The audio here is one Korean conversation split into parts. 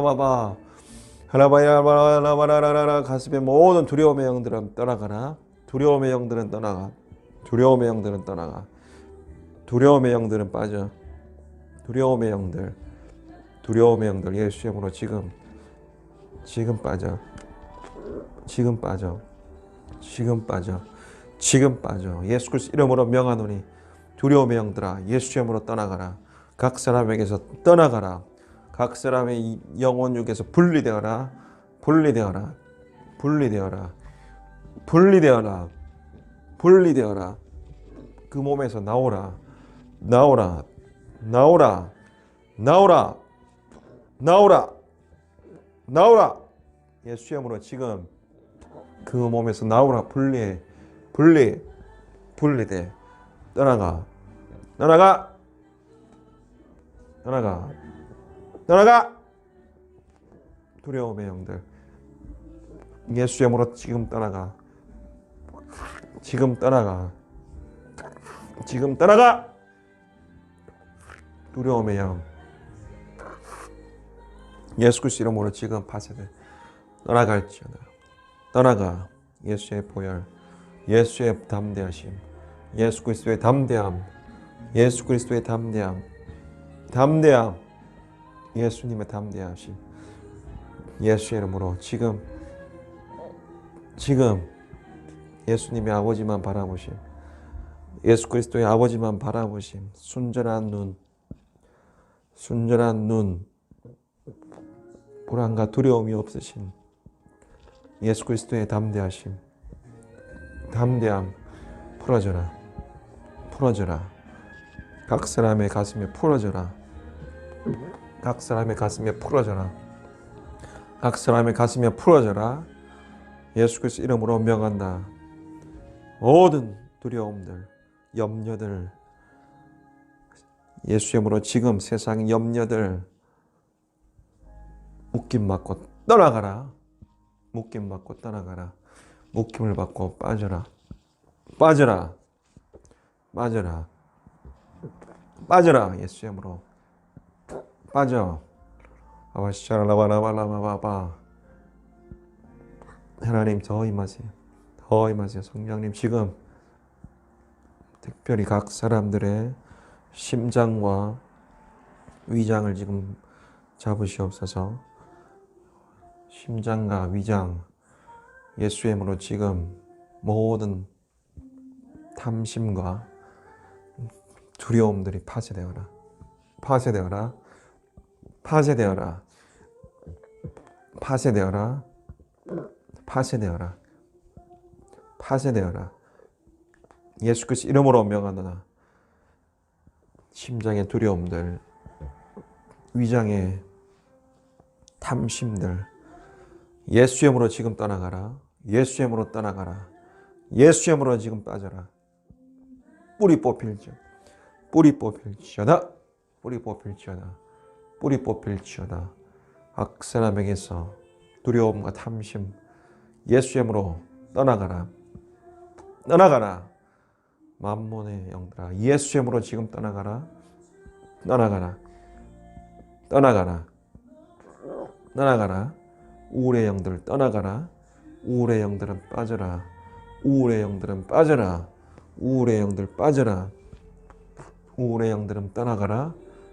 봐봐. 하라바야라바라바라라라 가슴의 모든 두려움의 영들은 떠나가라. 두려움의 영들은 떠나가. 두려움의 영들은 떠나가. 두려움의 영들은 빠져. 두려움의 영들. 두려움의 영들 예수 이름으로 지금 지금 빠져. 지금 빠져. 지금 빠져. 지금 빠져. 예수 그리스도 이름으로 명하노니 두려움의 영들아 예수 이름으로 떠나가라. 각 사람에게서 떠나가라. 각 사람의 이 영혼 육에서 분리되어라. 분리되어라. 분리되어라. 분리되어라. 분리되어라. 그 몸에서 나오라. 나오라. 나오라. 나오라. 나오라. 나오라. 예수 이름으로 지금 그 몸에서 나오라. 분리해. 분리. 분리돼. 떠나가. 떠나가. 떠나가. 떠나가. 두려움의 영들. 예수 이름으로 지금 떠나가. 지금 떠나가. 지금 떠나가. 두려움의 영. 예수 그리스도 이름으로 지금 파쇄돼. 떠나갈지어다. 떠나가. 예수의 보혈. 예수의 담대하심. 예수 그리스도의 담대함. 예수 그리스도의 담대함. 담대함. 예수님의 담대하심. 예수의 이름으로 지금 지금 예수님의 아버지만 바라보심. 예수 그리스도의 아버지만 바라보심. 순전한 눈. 순전한 눈. 불안과 두려움이 없으신 예수 그리스도의 담대하심. 담대함 풀어져라. 풀어져라. 각 사람의 가슴에 풀어져라. 각 사람의 가슴에 풀어져라. 각 사람의 가슴에 풀어져라. 예수 그리스도 이름으로 명한다. 모든 두려움들, 염려들, 예수 이름으로 지금 세상 염려들 묶임 맞고 떠나가라. 묶임 맞고 떠나가라. 묶임을 받고 빠져라. 빠져라. 빠져라. 빠져라. 예수 이름으로. 빠져. 아바시차라바라바라바바. 하나님 더 임하세요. 더 임하세요. 성령님 지금 특별히 각 사람들의 심장과 위장을 지금 잡으시옵소서. 심장과 위장 예수의 이름으로 지금 모든 탐심과 두려움들이 파쇄되어라. 파쇄되어라. 파쇄되어라. 파쇄되어라. 파쇄되어라. 파쇄되어라. 예수 그리스도 이름으로 명하노나 심장의 두려움들, 위장의 탐심들 예수 이름으로 지금 떠나가라. 예수 이름으로 떠나가라. 예수 이름으로 지금 빠져라. 뿌리 뽑힐지. 뿌리 뽑힐지어다. 뿌리 뽑힐지어다. 뿌리 뽑힐지어다. 각 사람에게서 두려움과 탐심 예수 이름으로 떠나가라. 떠나가라. 만몬의 영들아 예수 이름으로 지금 떠나가라. 떠나가라. 떠나가라. 떠나가라. 우울의 영들 떠나가라. 우울의 영들은 빠져라. 우울의 영들은 빠져라. 우울의 영들 빠져라. 우울의 영들은 떠나가라.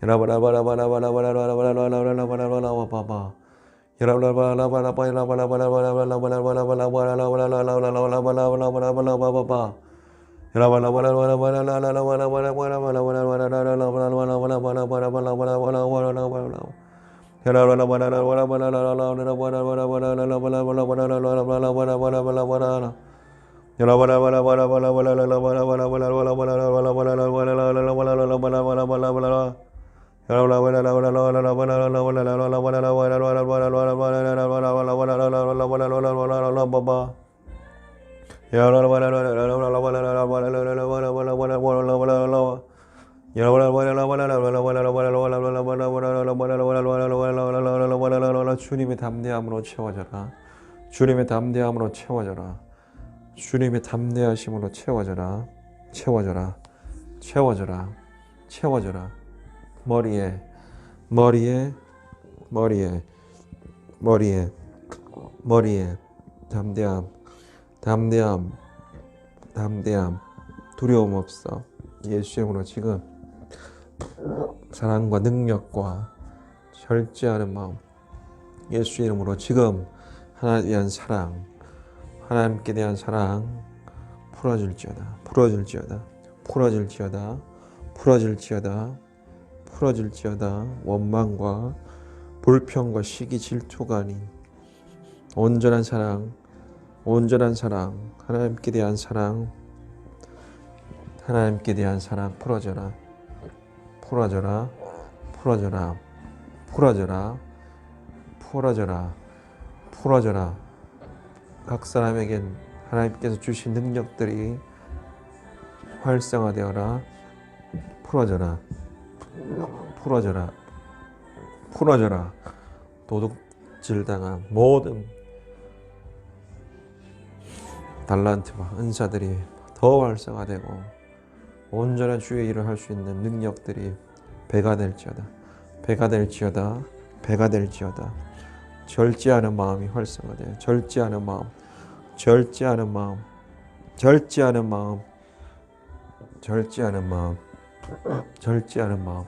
You know, 주님의 담대함으로 채워져라. 주님의 담대함으로 채워져라. 주님의 담대하심으로 채워져라. 채워져라. 채워져라. 채워져라. 머리에 머리에 머리에 머리에 머리에 담대함 담대함 담대함 두려움 없어. 예수 이름으로 지금 사랑과 능력과 절제하는 마음 예수 이름으로 지금 하나님에 대한 사랑 하나님께 대한 사랑 풀어질지어다 풀어질지어다 풀어질지어다 풀어질지어다 풀어질지어다. 원망과 불평과 시기 질투가 아닌 온전한 사랑 온전한 사랑 하나님께 대한 사랑 하나님께 대한 사랑 풀어져라. 풀어져라. 풀어져라. 풀어져라. 풀어져라. 풀어져라. 각 사람에겐 하나님께서 주신 능력들이 활성화되어라. 풀어져라 풀어져라. 풀어져라. 도둑질 당한 모든 달란트와 은사들이 더 활성화되고 온전한 주의 일을 할 수 있는 능력들이 배가 될지어다. 배가 될지어다. 배가 될지어다. 절제하는 마음이 활성화돼요 절제하는 마음. 절제하는 마음. 절제하는 마음. 절제하는 마음 절제하는 마음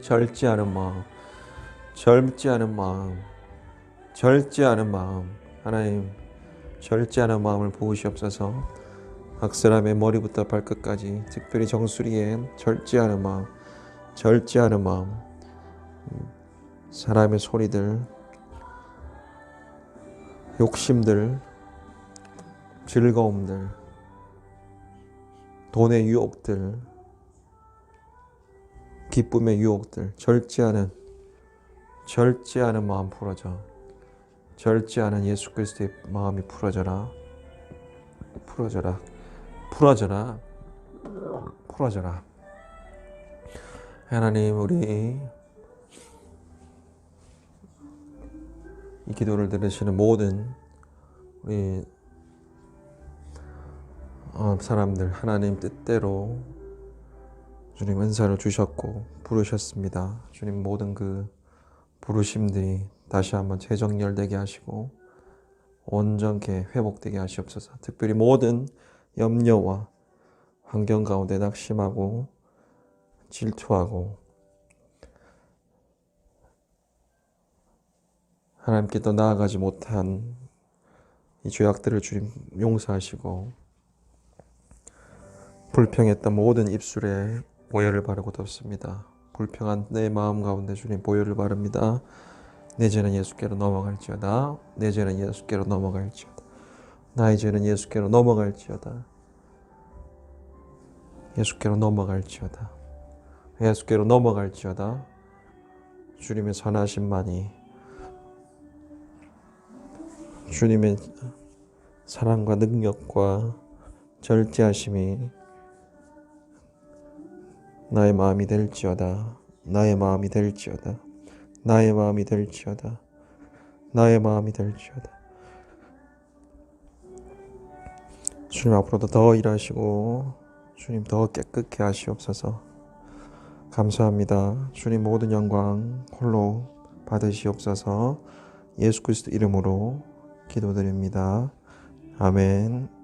절제하는 마음 절제하는 마음 절제하는 마음. 하나님 절제하는 마음을 부으시옵소서. 각 사람의 머리부터 발끝까지 특별히 정수리에 절제하는 마음 절제하는 마음. 음, 사람의 소리들 욕심들 즐거움들 돈의 유혹들 기쁨의 유혹들 절제하는 절제하는 마음 풀어져. 절제하는 예수 그리스도의 마음이 풀어져라. 풀어져라. 풀어져라. 풀어져라. 하나님 우리 이 기도를 들으시는 모든 우리 어, 사람들 하나님 뜻대로 주님 은사를 주셨고 부르셨습니다. 주님 모든 그 부르심들이 다시 한번 재정렬되게 하시고 온전케 회복되게 하시옵소서. 특별히 모든 염려와 환경 가운데 낙심하고 질투하고 하나님께 더 나아가지 못한 이 죄악들을 주님 용서하시고 불평했던 모든 입술에 보혈을 바르고 덮습니다. 불평한 내 마음 가운데 주님 보혈을 바릅니다. 내 죄는 예수께로 넘어갈지어다. 내 죄는 예수께로 넘어갈지어다. 나의 죄는 예수께로 넘어갈지어다. 예수께로 넘어갈지어다. 예수께로 넘어갈지어다. 주님의 선하심만이 주님의 사랑과 능력과 절제하심이 나의 마음이 될지어다. 나의 마음이 될지어다. 나의 마음이 될지어다. 나의 마음이 될지어다. 주님 앞으로도 더 일하시고 주님 더 깨끗게 하시옵소서. 감사합니다. 주님 모든 영광 홀로 받으시옵소서. 예수 그리스도 이름으로 기도드립니다. 아멘.